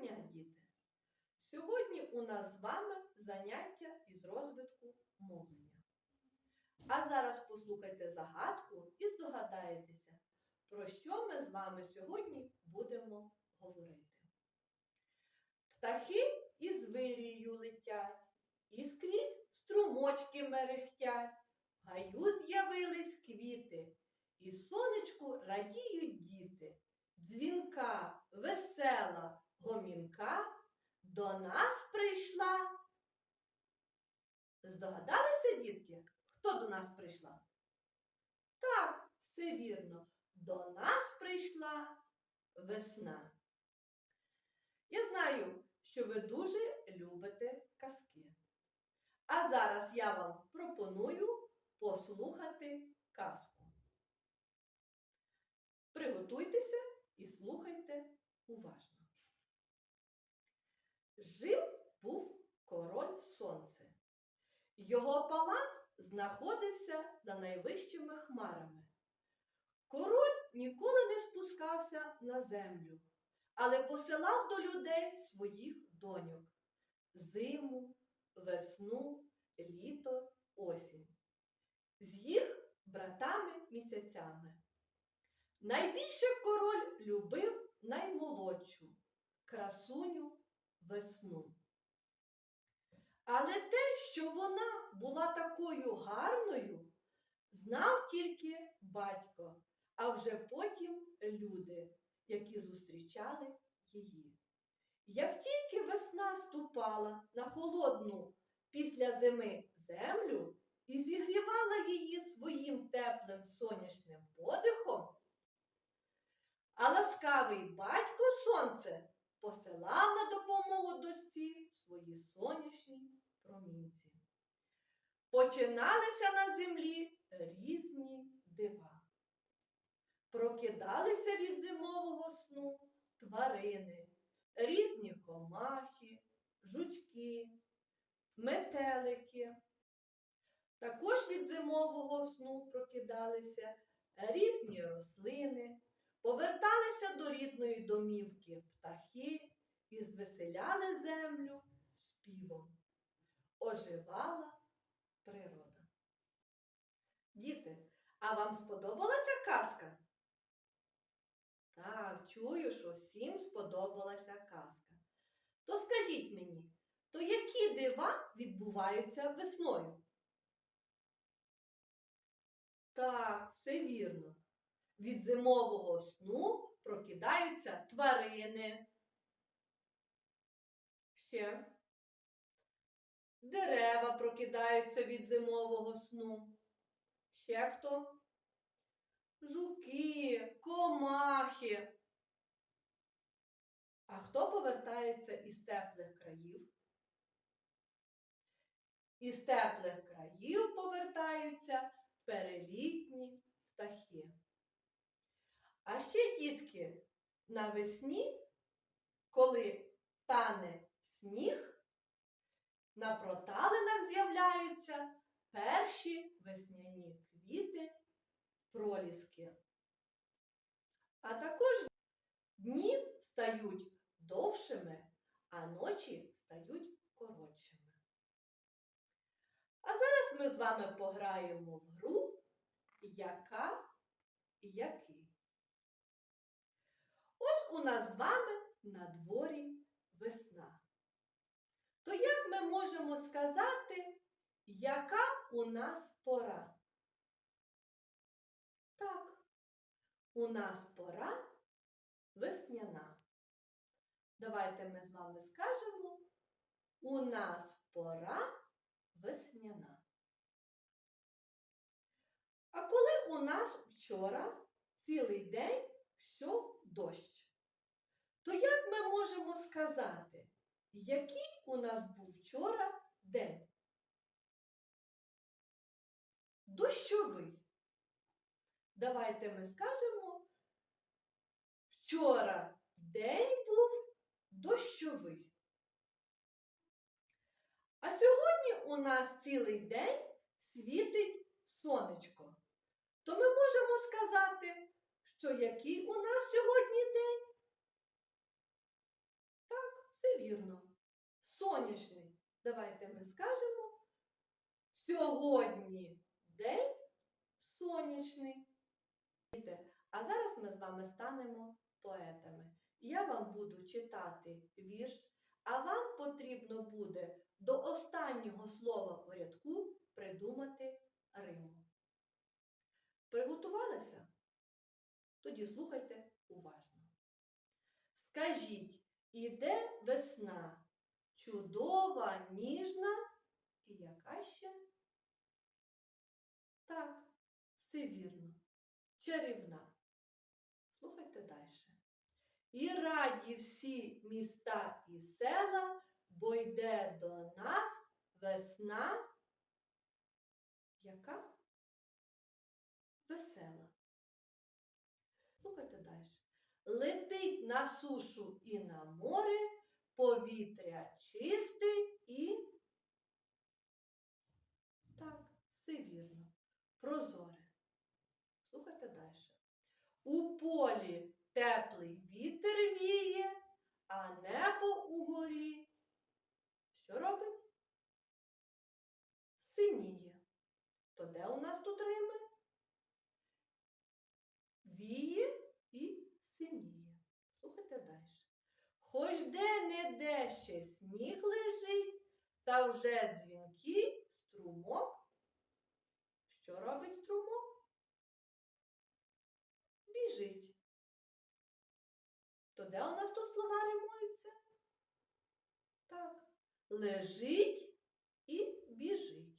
дня, діти! Сьогодні у нас з вами заняття із розвитку мовлення. А зараз послухайте загадку і здогадаєтеся, про що ми з вами сьогодні будемо говорити. Птахи із вирію летять, і скрізь струмочки мерехтять, гаю з'явились квіти, і сонечку радіють діти. Дзвінка, весела, гомінка до нас прийшла. Здогадалися, дітки, хто до нас прийшла? Так, все вірно, до нас прийшла весна. Я знаю, що ви дуже любите казки. А зараз я вам пропоную послухати казку. Приготуйтеся і слухайте уважно. Жив був король сонце. Його палац знаходився за найвищими хмарами. Король ніколи не спускався на землю, але посилав до людей своїх доньок зиму, весну, літо, осінь. З їх братами місяцями. Найбільше король любив наймолодшу красуню весну. Але те, що вона була такою гарною, знав тільки батько, а вже потім люди, які зустрічали її. Як тільки весна ступала на холодну після зими землю і зігрівала її своїм теплим сонячним подихом, а ласкавий батько сонце посилав на допомогу дочці свої сонячні промінці. Починалися на землі різні дива. Прокидалися від зимового сну тварини, різні комахи, жучки, метелики. Також від зимового сну прокидалися різні рослини, поверталися до рідної домівки птахи і звеселяли землю співом. Оживала природа. Діти, а вам сподобалася казка? Так, чую, що всім сподобалася казка. То скажіть мені, то які дива відбуваються весною? Так, все вірно. Від зимового сну прокидаються тварини. Ще. Дерева прокидаються від зимового сну. Ще хто? Жуки, комахи. А хто повертається із теплих країв? Із теплих країв повертаються перелітні птахи. А ще, дітки, навесні, коли тане сніг, на проталинах з'являються перші весняні квіти проліски. А також дні стають довшими, а ночі стають коротшими. А зараз ми з вами пограємо в гру яка і який. У нас з вами на дворі весна. То як ми можемо сказати, яка у нас пора? Так, у нас пора весняна. Давайте ми з вами скажемо, у нас пора весняна. А коли у нас вчора цілий день йшов дощ, то як ми можемо сказати, який у нас був вчора день? Дощовий. Давайте ми скажемо, вчора день був дощовий. А сьогодні у нас цілий день світить сонечко. То ми можемо сказати, що який у нас сьогодні день? Так, вірно. Сонячний. Давайте ми скажемо. Сьогодні день сонячний. А зараз ми з вами станемо поетами. Я вам буду читати вірш, а вам потрібно буде до останнього слова у рядку придумати риму. Приготувалися? Тоді слухайте уважно. Скажіть, іде весна, чудова, ніжна і яка ще? Так, все вірно, чарівна. Слухайте далі. І раді всі міста і села, бо йде до нас весна. Яка? Весела. Слухайте далі. Летить на сушу і на море, повітря чисте і. Так, все вірно. Прозоре. Слухайте далі. У полі теплий вітер віє, а небо угорі. Що робить? Синіє. То де у нас тут рими? Віє і синіє. Слухайте далі. Хоч де не де ще сніг лежить, та вже дзвінки струмок. Що робить струмок? Біжить. То де у нас тут слова римуються? Так. Лежить і біжить.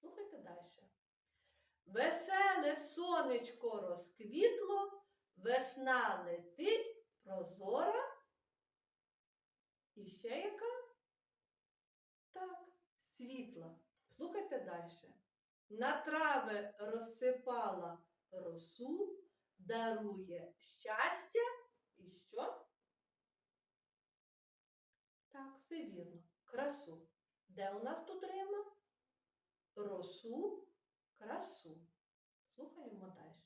Слухайте далі. Веселе сонечко розквітло, весна летить прозора. І ще яка? Так, світла. Слухайте далі. На трави розсипала росу, дарує щастя і що? Так, все вірно. Красу. Де у нас тут рима? Росу, красу. Слухаємо далі.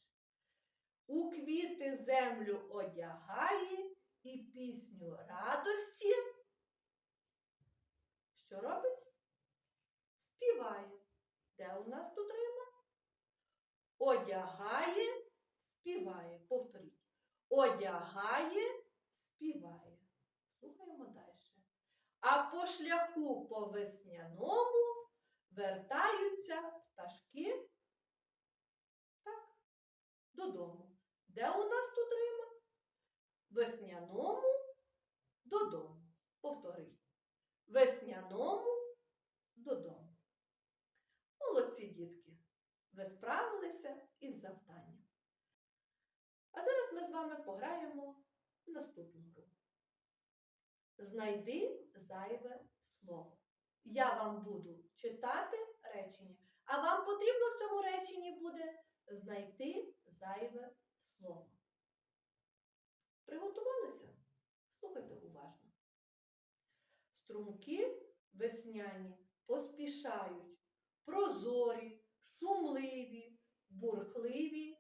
У квіти землю одягає і пісню радості. Що робить? Співає. Де у нас тут рима? Одягає, співає. Повторіть. Одягає, співає. Слухаємо далі. А по шляху по весняному вертаються пташки так, додому. Де у нас тут рима? Весняному додому. Повторіть. Весняному додому. Молодці дітки! Ви справилися із завданням. А зараз ми з вами пограємо в наступну гру. Знайди зайве слово. Я вам буду читати речення, а вам потрібно в цьому реченні буде знайти зайве слово. Приготувалися? Слухайте уважно. Струмки весняні поспішають, прозорі, шумливі, бурхливі,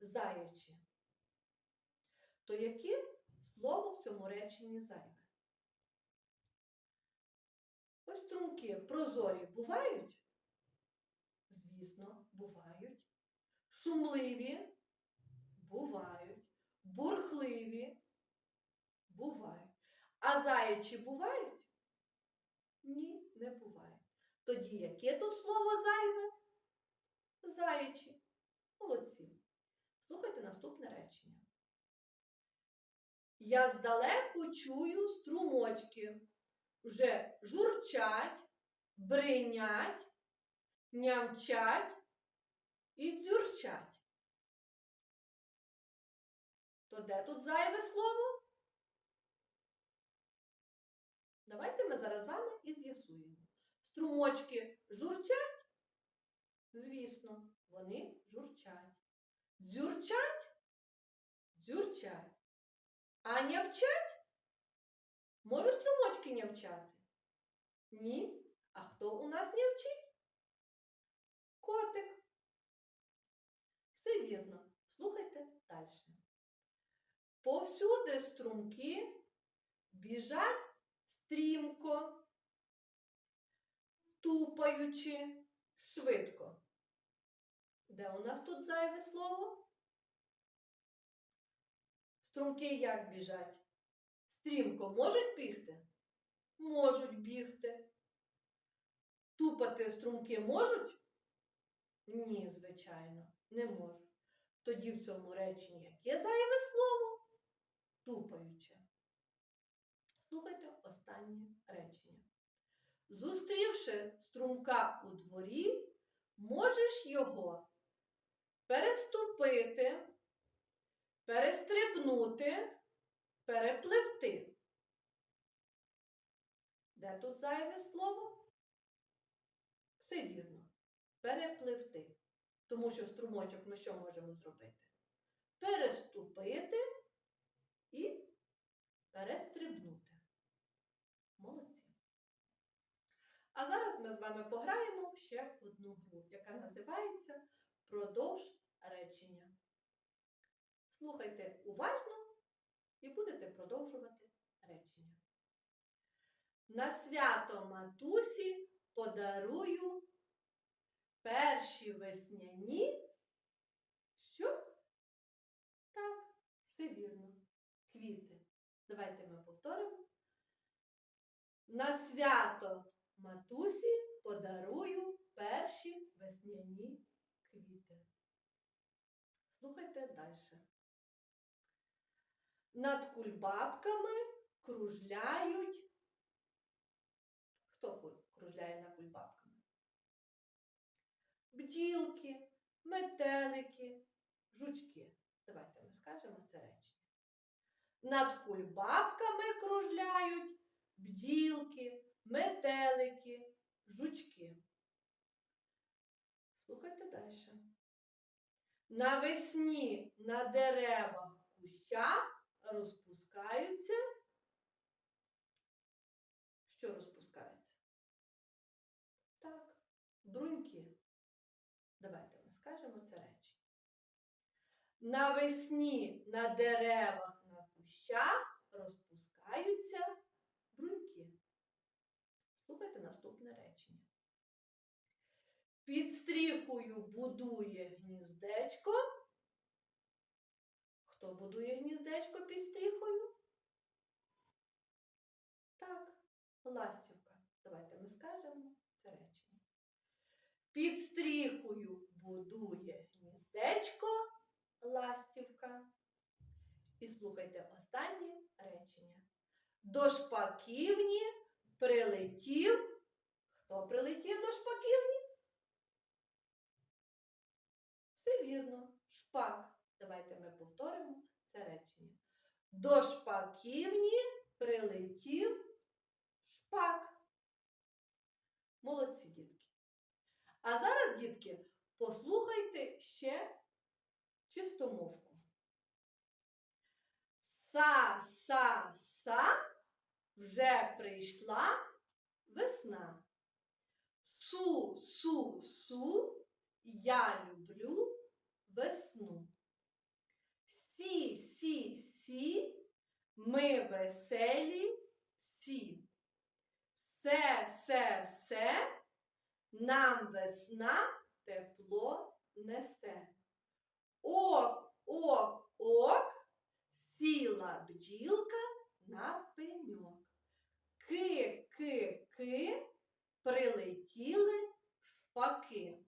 заячі. То яке слово в цьому реченні зайве? Ось струмки прозорі бувають? Звісно, бувають. Шумливі бувають. Бурхливі бувають. А заячі бувають? Ні, не бувають. Тоді яке тут слово зайве? Заячі. Молодці. Слухайте наступне речення. Я здалеку чую струмочки вже журчать, бринять, нямчать і дзюрчать. То де тут зайве слово? Давайте ми зараз з вами і з'ясуємо. Струмочки журчать? Звісно, вони журчать. Дзюрчать? Дзюрчать. А нявчать? Може струмочки нявчати? Ні. А хто у нас нявчить? Котик. Все вірно. Слухайте далі. Повсюди струмки біжать стрімко, тупаючи, швидко. Де у нас тут зайве слово? Струмки як біжать? Стрімко можуть бігти? Можуть бігти. Тупати струмки можуть? Ні, звичайно, не можуть. Тоді в цьому реченні яке зайве слово? Тупаюче. Слухайте останнє речення. Зустрівши струмка у дворі, можеш його переступити, перестрибнути, перепливти. Де тут зайве слово? Все вірно. Перепливти. Тому що струмочок ми що можемо зробити? Переступити і перестрибнути. Молодці. А зараз ми з вами пограємо ще одну гру, яка називається Продовж. Слухайте уважно і будете продовжувати речення. На свято матусі подарую перші весняні. Що? Так, все вірно. Квіти. Давайте ми повторимо. На свято матусі подарую перші весняні квіти. Слухайте далі. Над кульбабками кружляють. Хто кружляє над кульбабками? Бджілки, метелики, жучки. Давайте ми скажемо це речення. Над кульбабками кружляють бджілки, метелики, жучки. Слухайте далі. Навесні на деревах кущах розпускаються. Що розпускається? Так, бруньки. Давайте ми скажемо це речення. Навесні на деревах на кущах розпускаються бруньки. Слухайте наступне речення. Під стріхою будує гніздечко. Хто будує гніздечко під стріхою? Так, ластівка. Давайте ми скажемо. Під стріхою будує гніздечко ластівка. І слухайте останнє речення. До шпаківні прилетів. Хто прилетів до шпаківні? Все вірно. Шпак. Давайте ми повторимо це речення. До шпаківні прилетів шпак. Молодці, дітки. А зараз, дітки, послухайте ще чистомовку. Са, са, са, вже прийшла весна. Су, су, су, я люблю весну. Сі, сі, сі, ми веселі всі. Се, се, се, нам весна тепло несе. Ок, ок, ок, сіла бджілка на пеньок. Ки, ки, ки, прилетіли шпаки.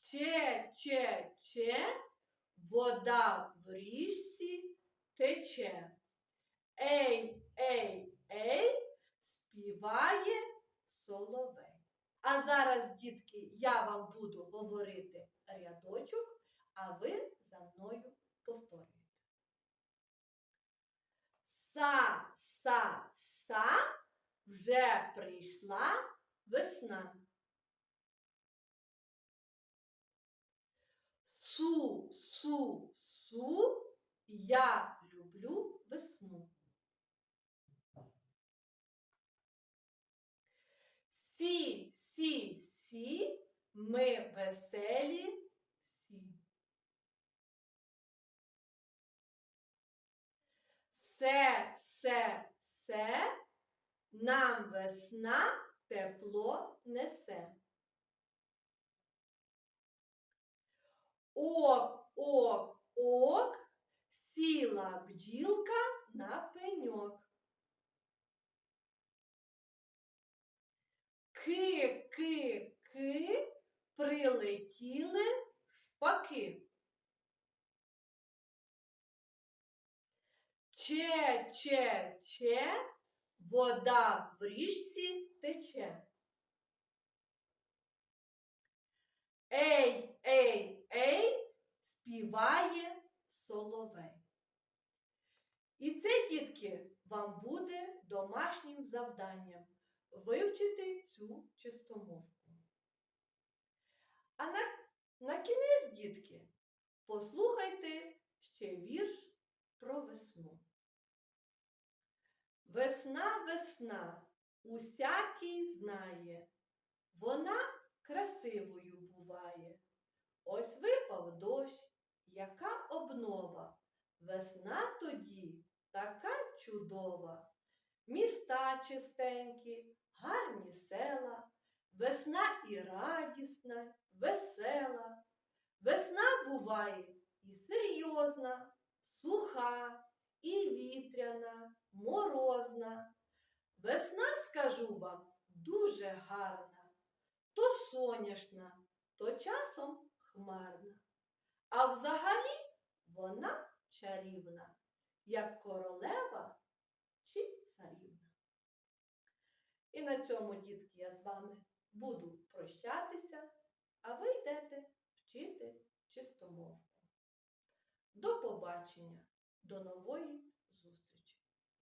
Че, че, че, вода в річці тече. Ей, ей, ей, співає соловей. А зараз, дітки, я вам буду говорити рядочок, а ви за мною повторюєте. Са, са, са, вже прийшла весна. Су, су, су, я люблю весну. Сі, сі, сі, ми веселі всі. Се, се, се, нам весна тепло несе. Ок, ок, ок, сіла бджілка на пеньок. Ки, ки, ки, прилетіли шпаки. Че, че, че, вода в річці тече. Ей, ей, ей, співає соловей. І це, дітки, вам буде домашнім завданням вивчити цю чистомовку. А на, на кінець, дітки, послухайте ще вірш про весну. Весна, весна, усякий знає, вона красивою буває. Ось випав дощ, яка обнова. Весна тоді така чудова. Міста чистенькі, гарні села, весна і радісна, весела. Весна буває і серйозна, суха, і вітряна, морозна. Весна, скажу вам, дуже гарна, то соняшна, то часом хмарна. А взагалі вона чарівна, як королева чи. І на цьому, дітки, я з вами буду прощатися, а ви йдете вчити чистомовку. До побачення, до нової